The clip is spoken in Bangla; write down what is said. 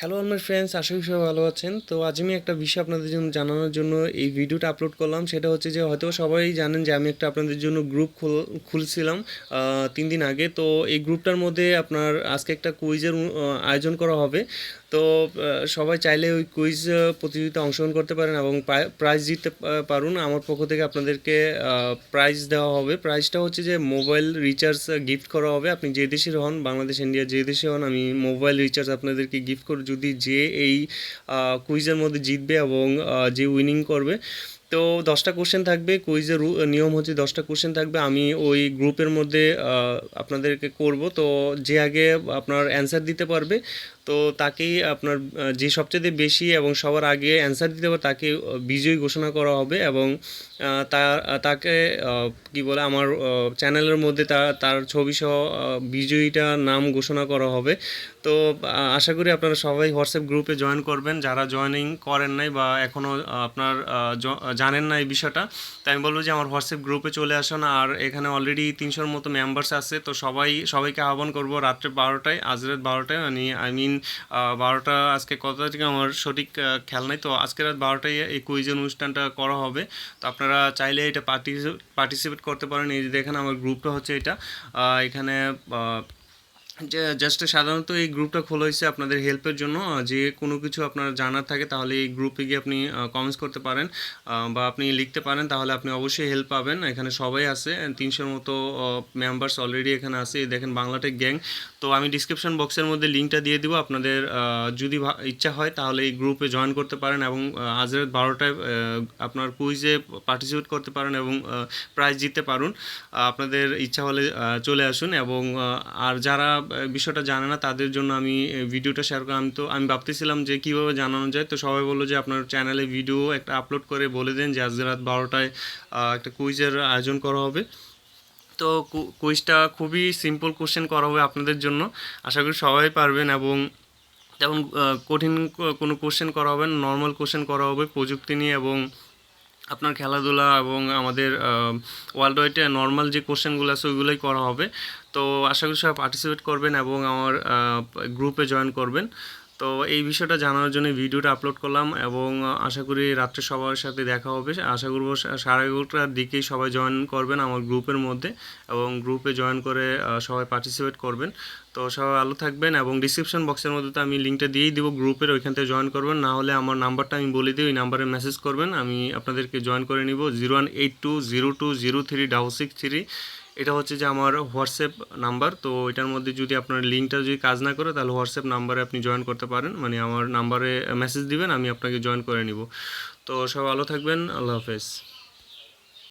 হ্যালো আমার ফ্রেন্ডস আশা করি সবাই ভালো আছেন। তো আজ আমি একটা বিষয় আপনাদের জন্য জানানোর জন্য এই ভিডিওটা আপলোড করলাম। সেটা হচ্ছে যে হয়তো সবাই জানেন যে আমি একটা আপনাদের জন্য গ্রুপ খুলছিলাম তিন দিন আগে। তো এই গ্রুপটার মধ্যে আপনার আজকে একটা কুইজের আয়োজন করা হবে। তো সবাই চাইলে ওই কুইজ প্রতিযোগিতা অংশগ্রহণ করতে পারেন এবং প্রাইজ জিততে পারুন। আমার পক্ষ থেকে আপনাদেরকে প্রাইজ দেওয়া হবে। প্রাইজটা হচ্ছে যে মোবাইল রিচার্জ গিফট করা হবে। আপনি যে দেশের হন, বাংলাদেশ ইন্ডিয়া যে দেশে হন, আমি মোবাইল রিচার্জ আপনাদেরকে গিফট করে, যদি যে এই কুইজের মধ্যে জিতবে এবং যে উইনিং করবে তো দশটা কোশ্চেন থাকবে কুইজের নিয়ম হচ্ছে দশটা কোশ্চেন থাকবে। আমি ওই গ্রুপের মধ্যে আপনাদেরকে করব। তো যে আগে আপনার অ্যান্সার দিতে পারবে, তো তাকেই আপনার যে সবচেয়ে বেশি এবং সবার আগে অ্যান্সার দিতে পারবে তাকে বিজয়ী ঘোষণা করা হবে এবং তাকে কি বলে আমার চ্যানেলের মধ্যে তার তার ছবি সহ আহ, বিজয়ীটা নাম ঘোষণা করা হবে। তো আশা করি আপনারা সবাই হোয়াটসঅ্যাপ গ্রুপে জয়েন করবেন। যারা জয়েনিং করেন নাই বা এখনও আপনার জানেন না এই বিষয়টা তাই আমি বলব যে আমার হোয়াটসঅ্যাপ গ্রুপে চলে আসুন। আর এখানে অলরেডি তিনশোর মতো মেম্বার্স আছে তো সবাই সবাইকে আহ্বান করব রাত্রে বারোটায় আজ রাত বারোটায় মানে আই মিন বারোটা আজকে কত থেকে আমার সঠিক খেয়াল নাই তো আজকে রাত বারোটায় এই কুইজের অনুষ্ঠানটা করা হবে। তো আপনারা চাইলে এটা পার্টিসিপেট করতে পারেন। এই যে দেখেন আমার গ্রুপটা হচ্ছে এটা। এখানে জাস্ট সাধারণত এই গ্রুপটা খোলা হয়েছে আপনাদের হেল্পের জন্য যে কোনো কিছু আপনার জানার থাকে তাহলে এই গ্রুপে গিয়ে আপনি কমেন্টস করতে পারেন বা আপনি লিখতে পারেন, তাহলে আপনি অবশ্যই হেল্প পাবেন। এখানে সবাই আছে, তিনশোর মতো মেম্বার্স অলরেডি এখানে আছে। দেখেন বাংলাটেক গ্যাং তো আমি ডিসক্রিপশন বক্সের মধ্যে লিঙ্কটা দিয়ে দিব। আপনাদের যদি ইচ্ছা হয় তাহলে এই গ্রুপে জয়েন করতে পারেন এবং আজ রাত বারোটায় আপনার কুইজে পার্টিসিপেট করতে পারেন এবং প্রাইজ জিততে পারুন। আপনাদের ইচ্ছা হলে চলে আসুন এবং আর যারা বিষয়টা জানে না, তাদের জন্য আমি ভিডিওটা শেয়ার করি আমি তো, আমি ভাবতেছিলাম যে কীভাবে জানানো যায়। তো সবাই বলল যে আপনার চ্যানেলে ভিডিও একটা আপলোড করে বলে দেন যে আজ রাত বারোটায় একটা কুইজের আয়োজন করা হবে। তো কুইজটা খুবই সিম্পল কোশ্চেন করা হবে আপনাদের জন্য। আশা করি সবাই পারবেন এবং তেমন কঠিন কোনো কোশ্চেন করা হবে নর্মাল কোশ্চেন করা হবে প্রযুক্তি নিয়ে এবং আপনার খেলাধুলা এবং আমাদের ওয়ার্ল্ড ওয়াইডে নর্মাল যে কোশ্চেনগুলো আছে ওইগুলোই করা হবে। তো আশা করি সবাই পার্টিসিপেট করবেন এবং আমার গ্রুপে জয়েন করবেন। তো এই বিষয়টা জানানোর জন্য ভিডিওটা আপলোড করলাম এবং আশা করি রাত্রে সবার সাথে দেখা হবে। আশা করব সাড়ে এগারোটার দিকেই সবাই জয়েন করবেন আমার গ্রুপের মধ্যে এবং গ্রুপে জয়েন করে সবাই পার্টিসিপেট করবেন। তো সবাই ভালো থাকবেন এবং ডিসক্রিপশন বক্সের মধ্যে তো আমি লিঙ্কটা দিয়েই দিব গ্রুপের ওইখান থেকে জয়েন করবেন। না হলে আমার নাম্বারটা আমি বলে দিই, ওই নাম্বারে মেসেজ করবেন। আমি আপনাদেরকে জয়েন করে নিব zero one eight two zero two zero three double six three এটা হচ্ছে যে আমার হোয়াটসঅ্যাপ নাম্বার, তো এটার মধ্যে যদি আপনার লিঙ্কটা যদি কাজ না করে, তাহলে হোয়াটসঅ্যাপ নাম্বারে আপনি জয়েন করতে পারেন। মানে আমার নাম্বারে মেসেজ দিবেন, আমি আপনাকে জয়েন করে নিব। তো সব ভালো থাকবেন, আল্লাহ হাফেজ।